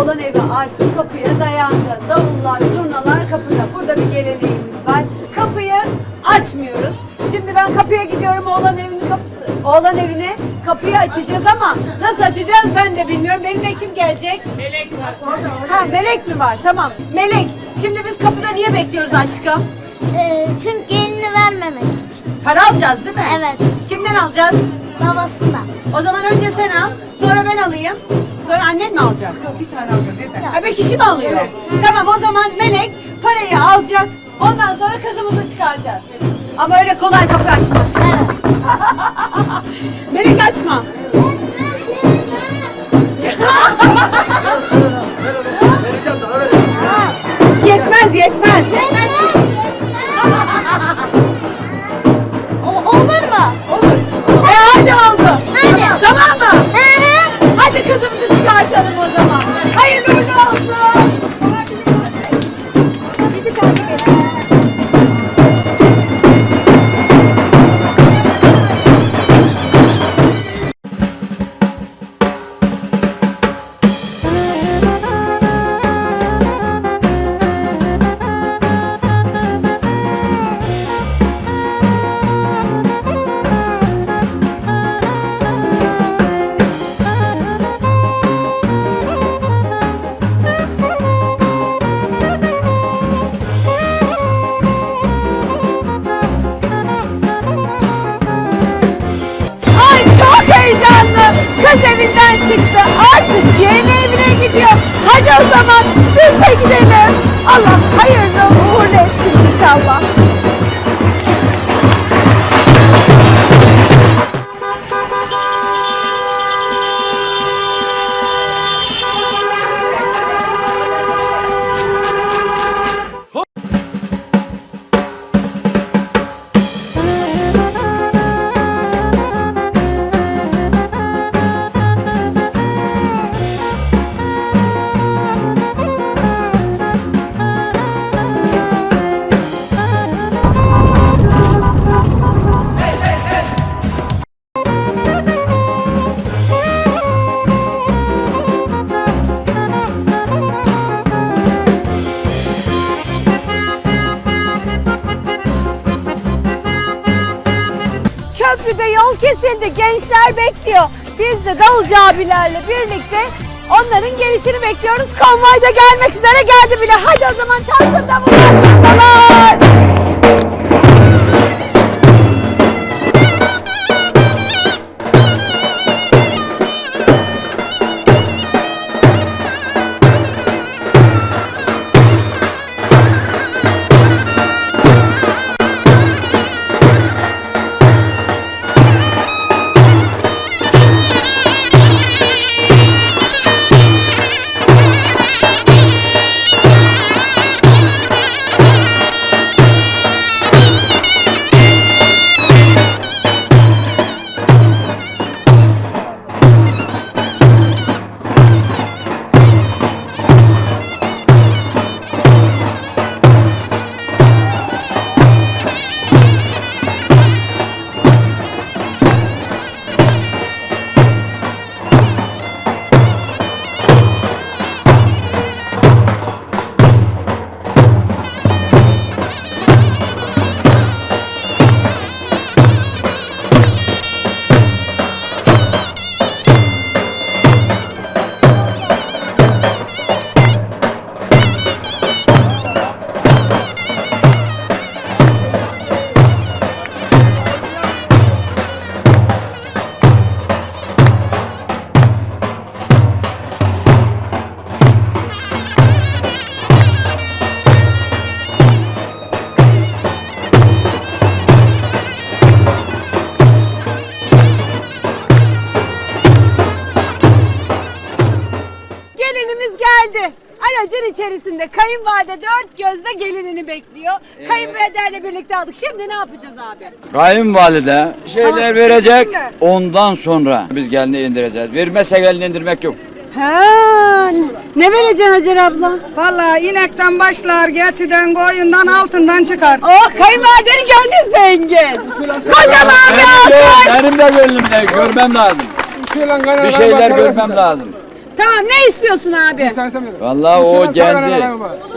Oğlan evi artık kapıya dayandı. Davullar, zurnalar kapıda. Burada bir geleneğimiz var. Kapıyı açmıyoruz. Şimdi ben kapıya gidiyorum oğlan evinin kapısı. Oğlan evine kapıyı açacağız ama nasıl açacağız ben de bilmiyorum. Benimle kim gelecek? Melek var. Ha melek mi var? Tamam. Melek. Şimdi biz kapıda niye bekliyoruz aşkım? Ee, çünkü gelini vermemek için. Para alacağız değil mi? Evet. Kimden alacağız? Babasından. O zaman önce sen al, sonra ben alayım. Sonra annen mi alacak? Bir tane alacağız yeter. Ha bir kişi mi alıyor? Tamam o zaman Melek parayı alacak. Ondan sonra kızımızı çıkaracağız. Ama öyle kolay kapı açma. Evet. Melek açma. çıkartalım o zaman. Hayırlı uğurlu Artık yeni evine gidiyor. Hadi o zaman biz de gidelim. Allah hayırlı uğurlu etsin inşallah. Köprüde yol kesildi. Gençler bekliyor. Biz de davulcu abilerle birlikte onların gelişini bekliyoruz. Konvoy da gelmek üzere geldi bile. Hadi o zaman çalsın davullar. Davullar. Gelinimiz geldi. Aracın içerisinde kayınvalide dört gözle gelinini bekliyor. Kayınpederle birlikte aldık. Şimdi ne yapacağız abi? Kayınvalide şeyler verecek. Ondan sonra biz gelini indireceğiz. Vermezse gelini indirmek yok. Ha, ne vereceksin Hacer abla? Vallahi inekten başlar, geçiden, koyundan, altından çıkar. Oh kayınvalideni gördün zengin. Kocaman bir Benim, alkış. benim de gönlümde görmem lazım. Bir şeyler görmem lazım. Tamam ne istiyorsun abi? İstemiyorum. Vallahi o kendi.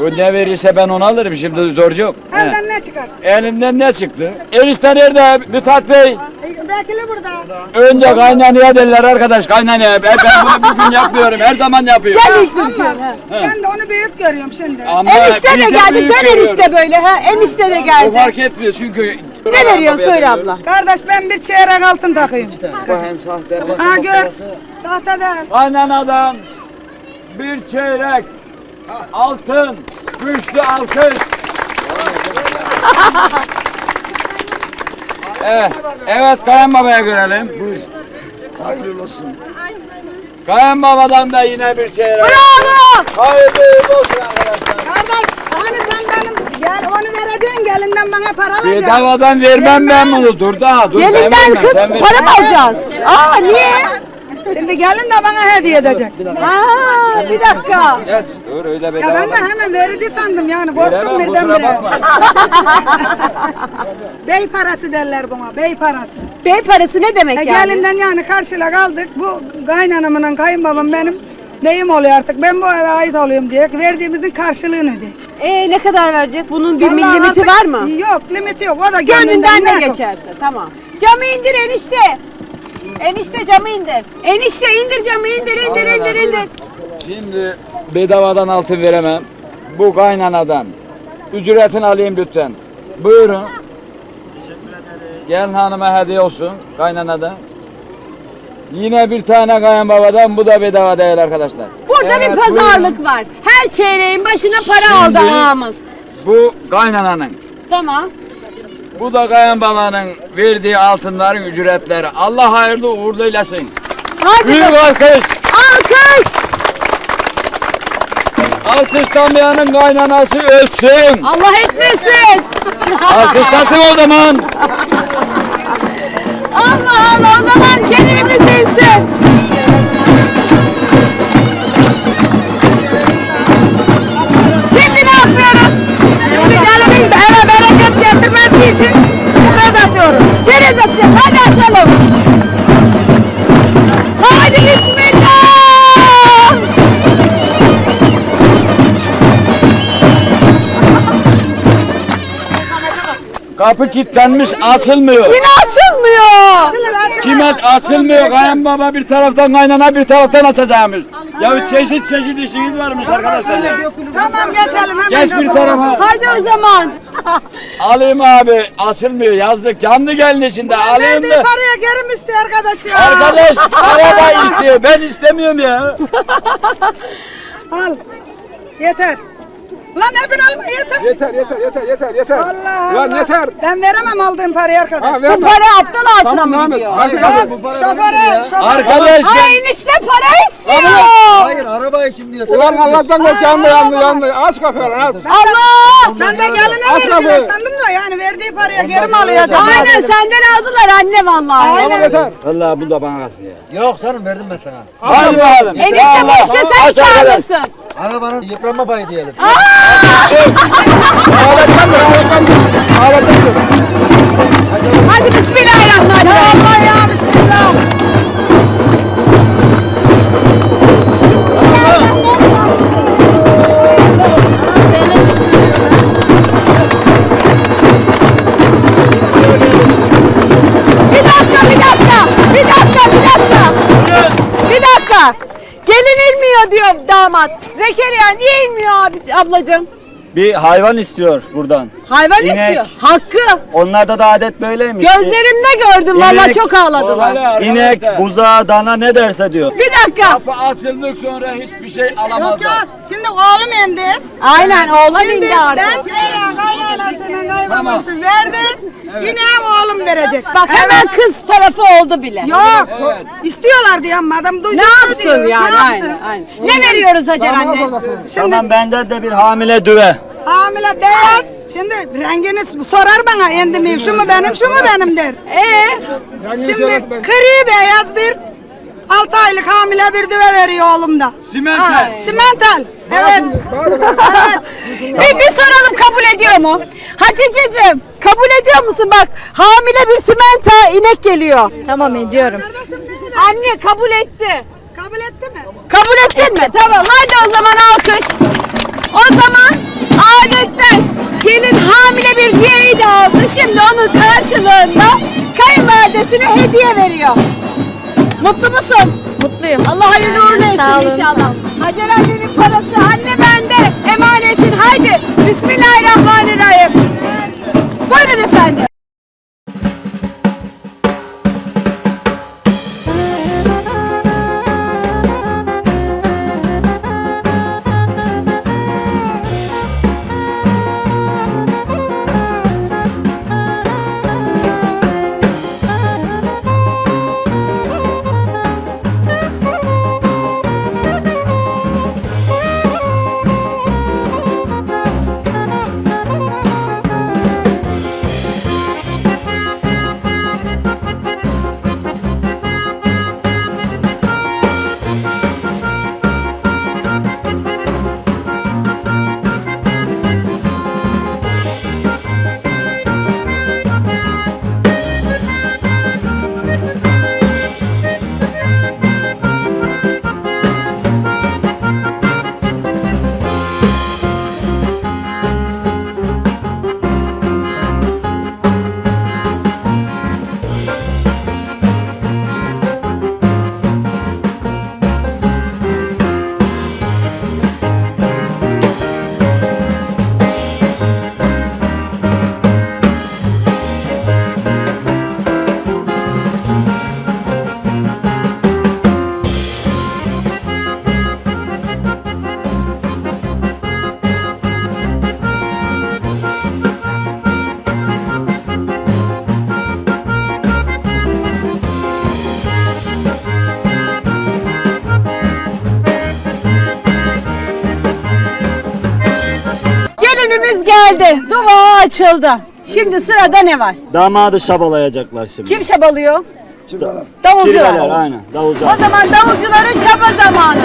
O ne verirse ben onu alırım. Şimdi zor yok. He. Elden ne çıkarsın? Elimden ne çıktı? Enişte nerede? Mithat Bey. Bekle burada. Önce kaynanaya derler arkadaş kaynanaya. Ben, ben bunu bir gün yapmıyorum. Her zaman yapıyorum. Gel ilk Ama ben de onu büyük görüyorum şimdi. Ama Enişte de geldi. Dön görüyoruz. enişte böyle ha. Enişte de O geldi. fark etmiyor çünkü. Ne veriyorsun söyle abla. Kardeş ben bir çeyrek altın takayım. Ha gör. Sahte de. Kaynanadan bir çeyrek altın güçlü alkış. evet, evet kayınbabaya görelim. Buyur. Hayırlı olsun. Kayınbabadan da yine bir çeyrek. Bravo. Hayırlı olsun arkadaşlar. Kardeş gel onu vereceksin gelinden bana para alacaksın. Bedavadan vermem ben bunu. Dur daha dur. ben Gelinden vermem, kız sen ver. para mı alacağız? Aa niye? Şimdi gelin de bana hediye edecek. Aa bir dakika. Geç, Dur öyle Ya bedava. ben de hemen verici sandım yani korktum Veremem, kusura birdenbire. bakma. Bey parası derler buna bey parası. Bey parası ne demek E, yani? gelinden yani karşıla kaldık. Bu kaynanamla kayınbabam benim neyim oluyor artık. Ben bu eve ait oluyorum diye verdiğimizin karşılığını ödeyecek. Ee, ne kadar verecek? Bunun bir Vallahi limiti artık- var mı? Yok limiti yok. O da Gönlünden ne ne geçerse tamam. Camı indir enişte. Enişte camı indir. Enişte indir camı indir indir indir indir. Şimdi bedavadan altın veremem. Bu kaynanadan. Ücretini alayım lütfen. Buyurun. Gelin hanıma hediye olsun kaynanadan. Yine bir tane kayınbabadan bu da bedava değil arkadaşlar. Burada Evet, bir pazarlık var. Her çeyreğin başına para Şimdi- aldı ağamız. Bu kaynananın. Tamam. Bu da kayınbabanın verdiği altınların ücretleri. Allah hayırlı uğurlu eylesin. Hadi Büyük bakalım. alkış. Alkış. Alkışlamayanın kaynanası ölsün. Allah etmesin. Alkışlasın o zaman. Allah Allah o zaman gelinimiz insin. Şimdi ne yapıyoruz? Şimdi gelinin eve bereket getirmesi için çerez atıyoruz. Çerez atacağız. Hadi atalım. Kapı kilitlenmiş açılmıyor. Yine açılmıyor. Açılır açılır. Kim aç açılmıyor kayınbaba bir taraftan kaynana bir taraftan açacağımız. Ya çeşit çeşit işiniz varmış arkadaşlar. Tamam geçelim hemen. Geç bir tarafa. Hadi o zaman. Alayım abi açılmıyor yazdık canlı gelin içinde alayım da. paraya geri mi istiyor arkadaş ya? Arkadaş araba istiyor ben istemiyorum ya. Al. Yeter. Lan hepin alma yeter. Yeter yeter yeter yeter yeter. Allah Allah. Lan yeter. Ben veremem aldığım parayı arkadaş. Ha, Bu verme. para aptal ağasına Tamam mı devam et. gidiyor? Nasıl Yok, kaldı? bu para ya. şoföre. Arkadaş ben Ay enişte para istiyor. Hayır araba için diyor. Ulan Allah'tan kork yandı yandı yandı. Aç kapıları aç. Allah. Ben de geline Aç verdiler kapıyı. sandım da yani verdiği paraya geri mi alıyor acaba? Aynen senden aldılar anne vallahi. Tamam Aynen. yeter. Vallahi bu da bana kalsın ya. Yok canım verdim ben sana. Hadi bakalım. Enişte bu işte sen karlısın. Arabanın yıpranma payı diyelim. Ağlattandır ağlattandır. Ağlattandır. Hadi bismillahirrahmanirrahim. Allah ya bismillah. İnmiyor diyor damat. Zekeriya niye inmiyor abi, ablacığım? Bir hayvan istiyor buradan. Hayvan İnek. istiyor. Hakkı. Onlarda da adet böyleymiş. Gözlerimde gördüm valla İnek. çok ağladılar. İnek, buzağı, dana ne derse diyor. Bir dakika. Kapı açıldık sonra hiçbir şey Yok alamazlar. yok. Şimdi oğlum indi. Aynen oğlan Şimdi indi ben artık. çeyreğe kaynanasının kaymaması verdim. Yine oğlum verecek. Bak hemen kız tarafı oldu bile. Yok. İstiyorlar diyor ama adam duydu. Ne yapsın diyor. yani? Ne Aynen, aynen. Ne veriyoruz Hacer anne? Şimdi Tamam bende de bir hamile düve. hamile beyaz. Şimdi rengini sorar bana endi mi? Şu mu benim, şu mu benim der. Ee, Şimdi kri beyaz bir 6 aylık hamile bir düve veriyor oğlum da. Simente. Simental. Evet. evet. bir, bir soralım kabul ediyor mu? Hatice'cim kabul ediyor musun? Bak hamile bir simenta inek geliyor. Tamam ediyorum. Kardeşim ne dedi? Anne kabul etti. Kabul etti mi? Kabul ettin mi? Tamam hadi o zaman alkış. O zaman adetten gelin hamile bir diyeyi de aldı. Şimdi onun karşılığında kayınvalidesine hediye veriyor. Mutlu musun? Mutluyum. Allah hayırlı uğurlu Sağ etsin olun, inşallah. Hacer annenin parası anne bende. Emanetin haydi. Bismillahirrahmanirrahim. Buyurun efendim. Geldi. Dua açıldı. Şimdi sırada ne var? Damadı şabalayacaklar şimdi. Kim şabalıyor? Kirveler Davulcular. aynen. O Davulcular. zaman davulcuların şaba zamanı.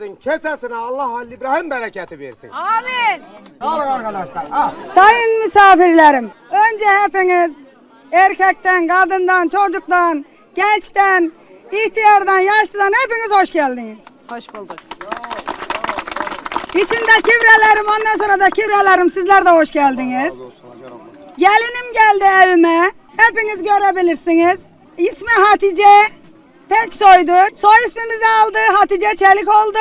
Beyimizin kesesine Allah Halil İbrahim bereketi versin. Amin. Alın arkadaşlar. Al. Sayın misafirlerim, önce hepiniz erkekten, kadından, çocuktan, gençten, ihtiyardan, yaşlıdan hepiniz hoş geldiniz. Hoş bulduk. İçinde kivrelerim, ondan sonra da kivrelerim sizler de hoş geldiniz. Gelinim geldi evime. Hepiniz görebilirsiniz. İsmi Hatice Peksoy'du. Soy ismimizi aldı. Hatice Çelik oldu.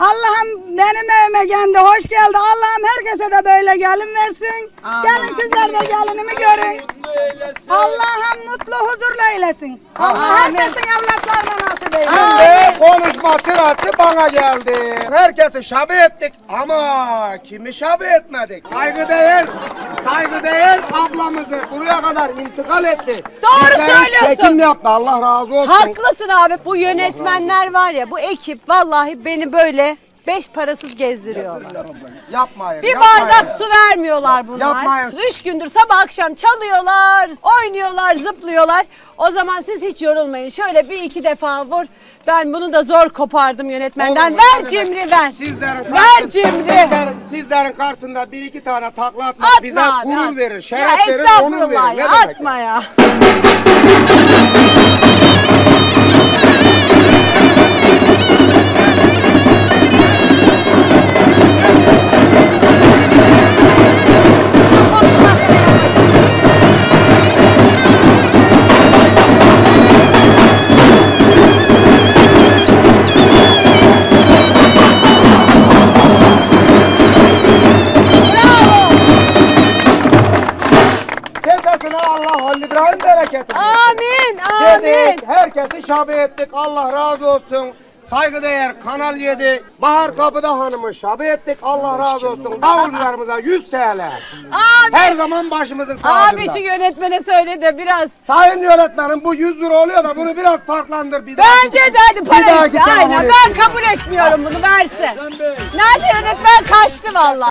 Allah'ım benim evime geldi. Hoş geldi. Allah'ım herkese de böyle gelin versin. Gelin sizler de gelinimi görün. Allah'ım mutlu huzurla eylesin. Allah herkesin evlatlarına nasip eylesin. Şimdi konuşma sırası bana geldi. Herkesi şabi ettik ama kimi şabi etmedik? Saygıdeğer, saygıdeğer ablamızı buraya kadar intikal etti. Doğru Bizden söylüyorsun. Çekim yaptı Allah razı olsun. Haklısın abi. Bu yönetmenler var ya, bu ekip vallahi beni böyle beş parasız gezdiriyorlar. Yapmayın. Bir yapmayın. bardak su vermiyorlar bunlar. Yapmayın. Üç gündür sabah akşam çalıyorlar, oynuyorlar, zıplıyorlar. O zaman siz hiç yorulmayın. Şöyle bir iki defa vur. Ben bunu da zor kopardım yönetmenden. Olur mu? Ver cimri ver. Sizlerin Ver karşısında- cimri. Sizlerin, sizlerin karşısında bir iki tane takla atmak Atma bize abi, gurur at. verir, Ya şeref verir, onur estağfurullah verir. Ne ya, demek? atma ya. Kapıda Hanım'ı şabi ettik. Allah razı olsun. Davulcularımıza 100 TL. Abi, Her zaman başımızın abi tacında. şu yönetmene söyle de biraz. Sayın yönetmenim bu 100 lira oluyor da bunu biraz farklandır. Bir Bence de hadi para dahaki tamam Aynen etsin. ben kabul etmiyorum bunu versin. Nerede yönetmen kaçtı valla.